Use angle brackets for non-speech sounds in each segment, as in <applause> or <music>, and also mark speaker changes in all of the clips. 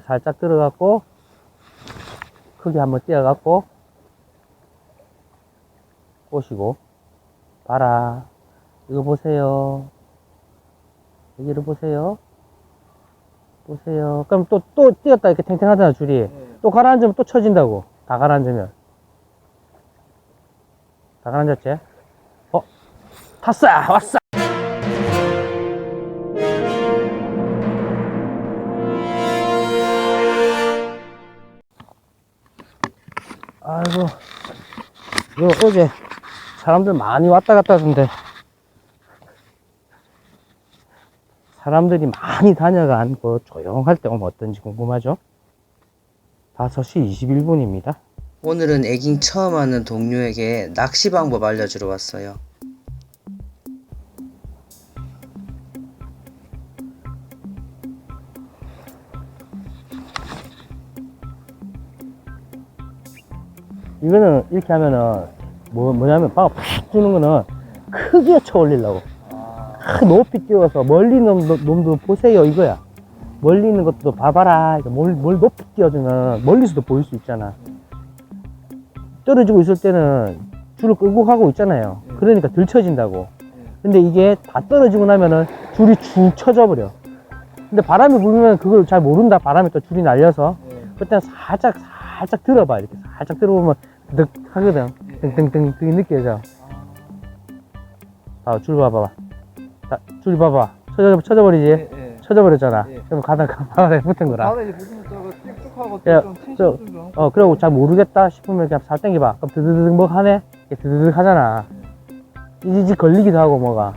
Speaker 1: 살짝 들어갔고 크게 한번 띄어갖고 꼬시고. 봐라. 이거 보세요. 여기를 보세요. 보세요. 그럼 또 또 띄었다. 이렇게 탱탱하잖아 줄이.
Speaker 2: 네.
Speaker 1: 또 가라앉으면 또 쳐진다고. 다 가라앉으면. 다 가라앉았지? 어? 탔어. 왔어 아이고 이거 어제 사람들 많이 왔다 갔다 하던데 사람들이 많이 다녀간 그 조용할 때 오면 어떤지 궁금하죠? 5시 21분입니다
Speaker 3: 오늘은 애깅 처음 하는 동료에게 낚시 방법 알려주러 왔어요.
Speaker 1: 이거는 이렇게 하면은 뭐, 뭐냐면 방금 팍 주는 거는 크게 쳐 올리려고. 크 높이 띄워서 멀리 있는 놈- 놈도 보세요 이거야. 멀리 있는 것도 봐봐라. 뭘, 뭘 높이 띄워주면 멀리서도 보일 수 있잖아. 떨어지고 있을 때는 줄을 끌고 가고 있잖아요. 그러니까 덜 쳐진다고. 근데 이게 다 떨어지고 나면은 줄이 축 쳐져 버려. 근데 바람이 불면 그걸 잘 모른다. 바람이 또 줄이 날려서. 그때는 살짝 살짝 들어봐 이렇게 살짝 들어보면 득 하거든. 등등등 등이 느껴져 아, 줄 봐봐 자, 줄 봐봐. 쳐져, 쳐져버리지?
Speaker 2: 예, 예.
Speaker 1: 쳐져버렸잖아.
Speaker 2: 예.
Speaker 1: 그럼 가다가 바닥에 붙은 거라.
Speaker 2: 바닥에 좀 텐션 좀 좀.
Speaker 1: 어 그리고 잘 모르겠다 싶으면 그냥 살 땡겨봐. 그럼 드드드득 뭐 하네? 드드득 하잖아. 이지 걸리기도 하고 뭐가.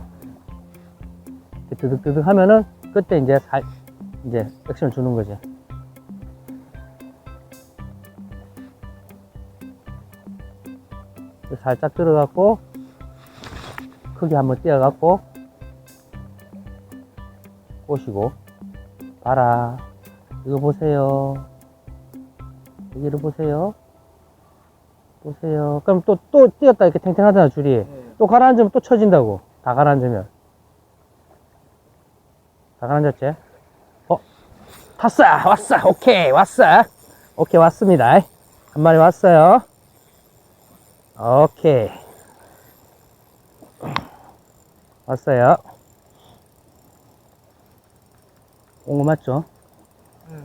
Speaker 1: 드득드득 하면은 그때 이제 살 이제 액션을 주는 거지 살짝 들어갔고 크게 한번 띄어갖고 꼬시고. 봐라. 이거 보세요. 여기를 보세요. 보세요. 그럼 또 또 띄었다. 이렇게 탱탱하잖아 줄이.
Speaker 2: 예.
Speaker 1: 또 가라앉으면 또 쳐진다고. 다 가라앉으면. 다 가라앉았지? 어? 탔어. 왔어. 오케이. 왔어. 오케이. 왔습니다. 한 마리 왔어요 오케이 왔어요 옹어 맞죠?
Speaker 2: 예.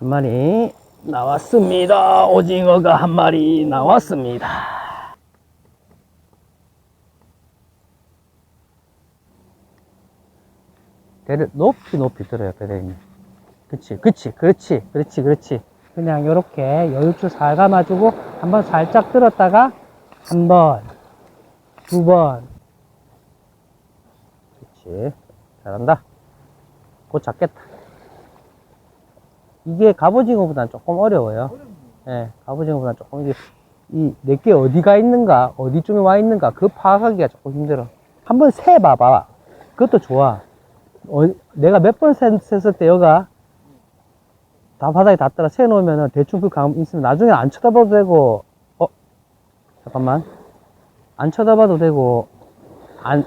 Speaker 1: 한 마리 나왔습니다. 오징어가 한 마리 나왔습니다. 배를 높이 높이 들어요, 배대님. 그치, 그치, 그렇지, 그렇지, 그렇지. 그냥 이렇게 여유줄 살 감아주고 한번 살짝 들었다가 한 번, 두 번. 그치. 잘한다. 곧 잡겠다. 이게 갑오징어보다는 조금 어려워요. 예, 갑오징어보다는 조금 이게 이 내게 어디가 있는가, 어디쯤에 와 있는가 그 파악하기가 조금 힘들어. 한번 세 봐봐. 그것도 좋아. 어, 내가 몇 번 셌을 때 여가 다 바닥에 닿더라 세 놓으면은 대충 그 감 있으면 나중에 안 쳐다봐도 되고 어 잠깐만 안 쳐다봐도 되고 안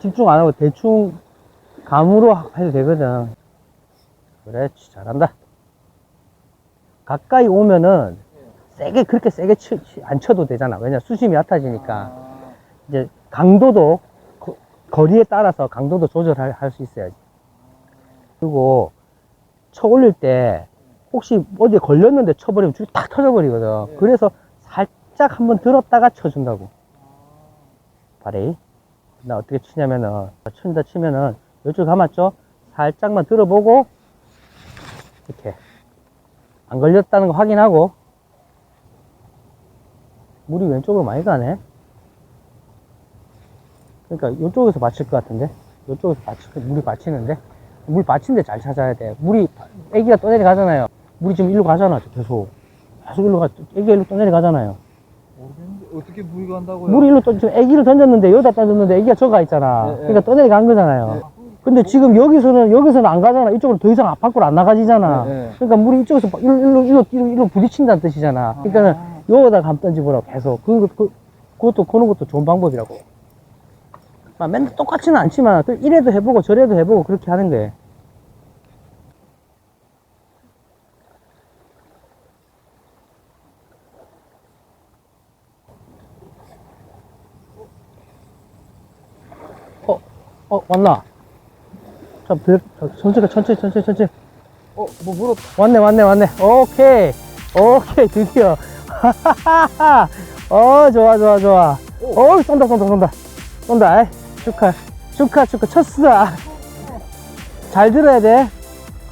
Speaker 1: 집중 안 하고 대충 감으로 해도 되거든. 그렇지 잘한다. 가까이 오면은 세게 그렇게 세게 치, 치- 안 쳐도 되잖아. 왜냐 수심이 얕아지니까
Speaker 2: 아,
Speaker 1: 이제 강도도 거, 거리에 따라서 강도도 조절할 할수 있어야지. 그리고 쳐 올릴 때 혹시 어디에 걸렸는데 쳐버리면 줄이 탁 터져버리거든.
Speaker 2: 네.
Speaker 1: 그래서 살짝 한번 들었다가 쳐준다고. 바레이. 나 어떻게 치냐면은 친다 치면은 이쪽 감았죠? 살짝만 들어보고 이렇게 안 걸렸다는 거 확인하고 물이 왼쪽으로 많이 가네. 그러니까 이쪽에서 받칠 것 같은데 이쪽에서 받칠 물이 받치는데 물 받치는데 잘 찾아야 돼. 물이 애기가 떠내려 가잖아요. 물이 지금 일로 가잖아 계속 계속 일로 가 애기가 일로 떠내려 가잖아요.
Speaker 2: 모르겠는데 어떻게 물이 간다고요?
Speaker 1: 물이 일로 떠, 지금 애기를 던졌는데 여기다 던졌는데 애기가 저가 있잖아.
Speaker 2: 네, 네.
Speaker 1: 그러니까 떠내려 간 거잖아요.
Speaker 2: 네.
Speaker 1: 근데 지금 여기서는 여기서는 안 가잖아. 이쪽으로 더 이상 밖으로 안 나가지잖아.
Speaker 2: 네, 네.
Speaker 1: 그러니까 물이 이쪽에서 막 일로 일로 일로 일로, 일로 부딪힌다는 뜻이잖아. 그러니까는
Speaker 2: 아.
Speaker 1: 여기다 감 던지보라고 계속. 그, 그 그것도 그런 것도 좋은 방법이라고. 막 맨날 똑같지는 않지만 또 이래도 해보고 저래도 해보고 그렇게 하는 거예요. 어, 왔나? 자, 들, 자, 천천히, 천천히, 천천히, 천천히.
Speaker 2: 어, 뭐 물었.
Speaker 1: 왔네, 왔네, 왔네. 오케이. 오케이, 드디어. 하하하하. <laughs> 어, 좋아, 좋아, 좋아. 어, 쏜다, 쏜다, 쏜다. 쏜다. 축하. 축하, 축하. 쳤어. 잘 들어야 돼.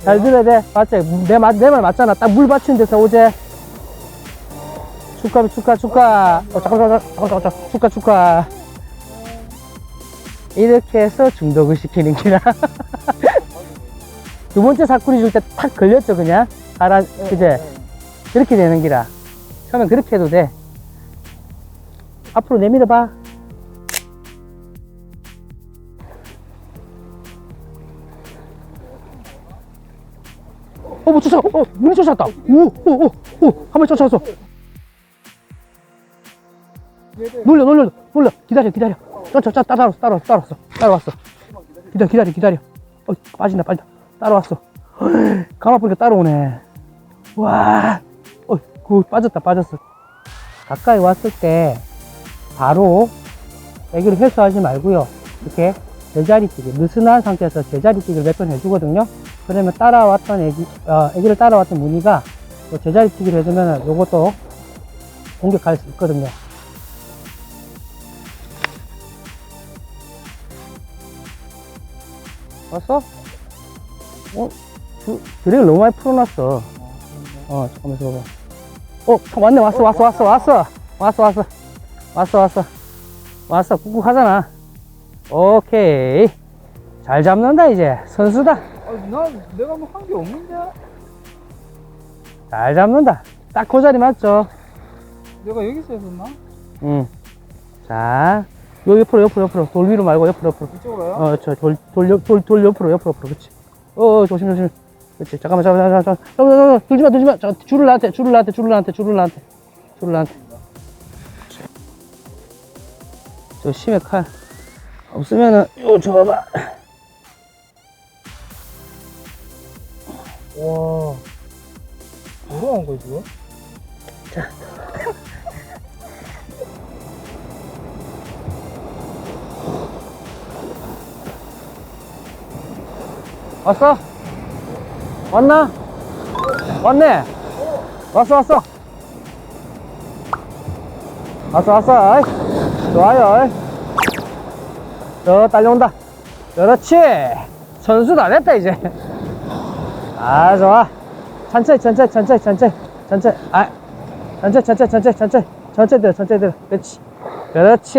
Speaker 1: 잘 들어야 돼. 맞지? 내 말, 내말 맞잖아. 딱 물 받치는 데서 오제. 축하, 축하, 축하. 어, 잠깐, 잠깐, 잠깐, 잠깐, 잠깐. 축하, 축하. 이렇게 해서 중독을 시키는 기라. <laughs> 두 번째 사쿠리 줄 때 탁 걸렸죠, 그냥. 가라, 그제? 그렇게 되는 기라. 처음엔 그렇게 해도 돼. 앞으로 내밀어 봐. 어, 뭐 쫓아, 어, 문이 쫓아왔다. 오, 오, 오, 오, 한번 쫓아왔어. 놀려, 놀려, 놀려. 기다려, 기다려. 쫓아, 쫓아, 따라왔어, 따라왔어, 따라왔어, 따라왔어. 기다려, 기다려, 기다려. 어, 빠진다, 빠진다. 따라왔어. 가만 보니까 따라오네. 와, 어, 그 빠졌다, 빠졌어. 가까이 왔을 때 바로 애기를 회수하지 말고요. 이렇게 제자리 뛰기, 느슨한 상태에서 제자리 뛰기를 몇 번 해주거든요. 그러면 따라왔던 애기, 어, 애기를 따라왔던 무늬가 또 제자리 뛰기를 해주면 요것도 공격할 수 있거든요. 왔어? 어? 주, 드랙을 너무 많이 풀어놨어. 어, 잠깐만 있어봐. 어, 왔네, 왔어, 왔어, 왔어, 왔어. 왔어, 왔어. 왔어, 왔어. 왔어, 꾹꾹 하잖아. 오케이. 잘 잡는다, 이제. 선수다.
Speaker 2: 난 내가 뭐 한 게 없는데?
Speaker 1: 잘 잡는다. 딱 그 자리 맞죠?
Speaker 2: 내가 여기서 했었나?
Speaker 1: 응. 자, 요 옆으로, 옆으로, 옆으로. 돌 위로 말고 옆으로, 옆으로.
Speaker 2: 이쪽으로 요
Speaker 1: 어, 저, 돌, 돌, 옆- 돌, 돌 옆으로, 옆으로, 옆으로. 그렇지. 어, 어, 조심, 조심. 그렇지. 잠깐만, 잠깐만, 잠깐만. 잠깐만, 잠깐만, 잠깐만. 들지 마, 들지 마. 저, 줄을 나한테, 줄을 나한테, 줄을 나한테, 줄을 나한테. 줄을 나한테. 저 심해 칼. 없으면은, 요, 줘봐.
Speaker 2: 와. 한 거야, 지금?
Speaker 1: 왔어? 왔나? 왔네. 왔어, 왔어. 왔어, 왔어. 좋아요. 저, 딸려온다. 그렇지. 선수 다 됐다, 이제. 아, 좋아. 천천히, 천천히, 천천히, 천천히, 천천히. 아, 천천히, 천천히, 천천히, 천천히. 천천히 들어, 천천히 들어. 그렇지. 그렇지.